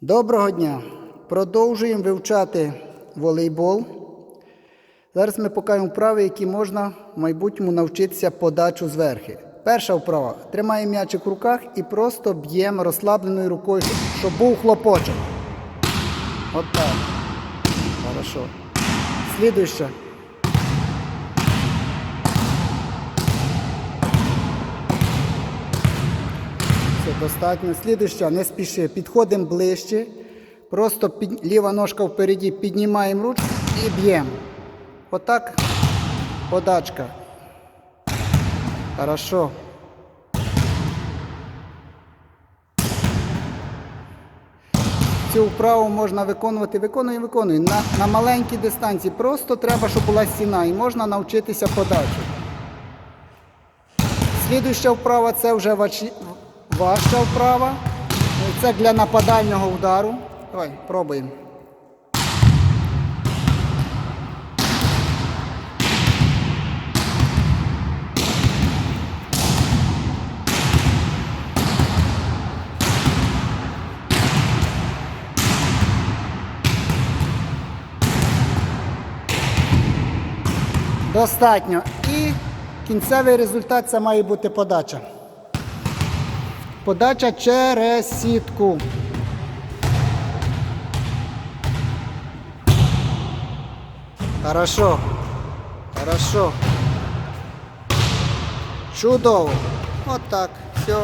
Доброго дня! Продовжуємо вивчати волейбол. Зараз ми покажемо вправи, які можна в майбутньому навчитися подачу зверхи. Перша вправа. Тримаємо м'ячик в руках і просто б'ємо розслабленою рукою, щоб, був хлопочок. От так. Хорошо. Слідуюча. Достатньо. Слідуюча, не спіши. Підходимо ближче. Просто під... ліва ножка впереді, піднімаємо ручку і б'ємо. Отак. Подачка. Хорошо. Цю вправу можна виконувати, виконуємо, виконуємо. На, на маленькій дистанції. Просто треба, щоб була стіна і можна навчитися подачі. Слідуюча вправа це вже важча вправа. Це для нападального удару. Давай, пробуємо. Достатньо. І кінцевий результат це має бути подача. Подача через сітку. Хорошо. Хорошо. Чудово. От так. Все.